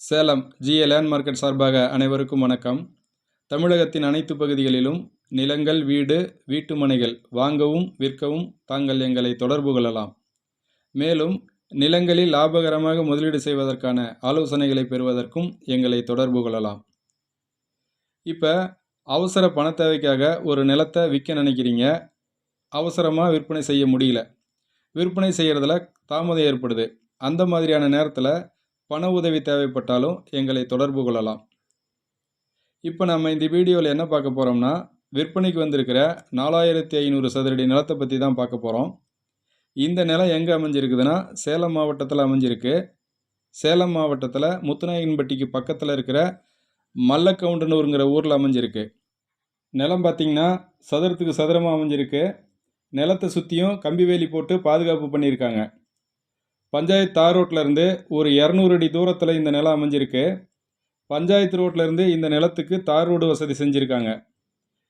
Salem GA land market சார்பாக அனைவருக்கும் வணக்கம். தமிழகத்தின் அனைத்து பகுதிகளிலும் நிலங்கள் வீடு வீட்டு மனைகள் வாங்கவும் விற்கவும் தாங்கள் எங்களை தொடர்பு கொள்ளலாம். மேலும் நிலங்களில் லாபகரமாக முதலீடு செய்வதற்கான ஆலோசனைகளை பெறுவதற்கும் எங்களை தொடர்பு கொள்ளலாம். இப்போ அவசர பண தேவைக்காக ஒரு நிலத்தை விற்க நினைக்கிறீங்க. அவசரமாக விற்பனை செய்ய முடியல. விற்பனை செய்கிறதுல தாமதம் ஏற்படுது. அந்த மாதிரியான நேரத்தில் பண உதவி தேவைப்பட்டாலும் எங்களை தொடர்பு கொள்ளலாம். இப்போ நம்ம இந்த வீடியோவில் என்ன பார்க்க போகிறோம்னா விற்பனைக்கு வந்திருக்கிற நாலாயிரத்தி ஐநூறு சதுரடி நிலத்தை பற்றி தான் பார்க்க போகிறோம் இந்த நிலம் எங்கே அமைஞ்சிருக்குதுன்னா சேலம் மாவட்டத்தில் அமைஞ்சிருக்கு. சேலம் மாவட்டத்தில் முத்துநாயகன்பட்டிக்கு பக்கத்தில் இருக்கிற மல்லக்கவுண்டனூருங்கிற ஊரில் அமைஞ்சிருக்கு. நிலம் பார்த்திங்கன்னா சதுரத்துக்கு சதுரமாக அமைஞ்சிருக்கு. நிலத்தை சுற்றியும் கம்பி வேலி போட்டு பாதுகாப்பு பண்ணியிருக்காங்க. பஞ்சாயத்து தார் ரோட்லருந்து ஒரு இரநூறு அடி தூரத்தில் இந்த நிலம் அமைஞ்சிருக்கு. பஞ்சாயத்து ரோட்லேருந்து இந்த நிலத்துக்கு தார் ரோடு வசதி செஞ்சுருக்காங்க.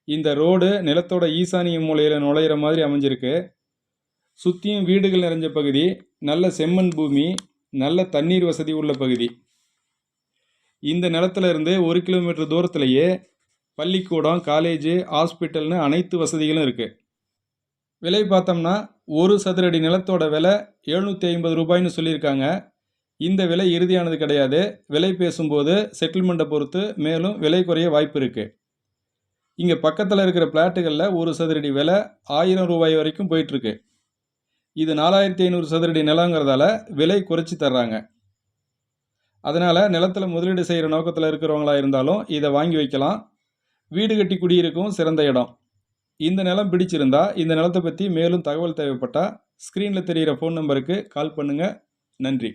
இந்த ரோடு நிலத்தோட ஈசானிய மூலையில் நுழையிற மாதிரி அமைஞ்சிருக்கு. சுற்றியும் வீடுகள் நிறைஞ்ச பகுதி நல்ல செம்மண் பூமி நல்ல தண்ணீர் வசதி உள்ள பகுதி. இந்த நிலத்திலிருந்து ஒரு கிலோமீட்டர் தூரத்திலேயே பள்ளிக்கூடம் காலேஜு ஹாஸ்பிட்டல்னு அனைத்து வசதிகளும் இருக்குது விலை பார்த்தோம்னா ஒரு சதுரடி நிலத்தோட விலை எழுநூற்றி ஐம்பது ரூபாய்னு சொல்லியிருக்காங்க. இந்த விலை இறுதியானது கிடையாது. விலை பேசும்போது செட்டில்மெண்ட்டை பொறுத்து மேலும் விலை குறைய வாய்ப்பு இருக்குது இங்கே பக்கத்தில் இருக்கிற பிளாட்டுகளில் ஒரு சதுரடி விலை ஆயிரம் ரூபாய் வரைக்கும் போயிட்டுருக்கு. இது நாலாயிரத்தி ஐநூறு சதுரடி நிலங்கிறதால விலை குறைச்சி தர்றாங்க. அதனால் நிலத்தில் முதலீடு செய்கிற நோக்கத்தில் இருக்கிறவங்களா இருந்தாலும் இதை வாங்கி வைக்கலாம். வீடு கட்டி குடியிருக்கவும் சிறந்த இடம். இந்த நிலம் பிடிச்சிருந்தா இந்த நிலத்தை பற்றி மேலும் தகவல் தேவைப்பட்டால் ஸ்க்ரீனில் தெரிகிற ஃபோன் நம்பருக்கு கால் பண்ணுங்கள் நன்றி.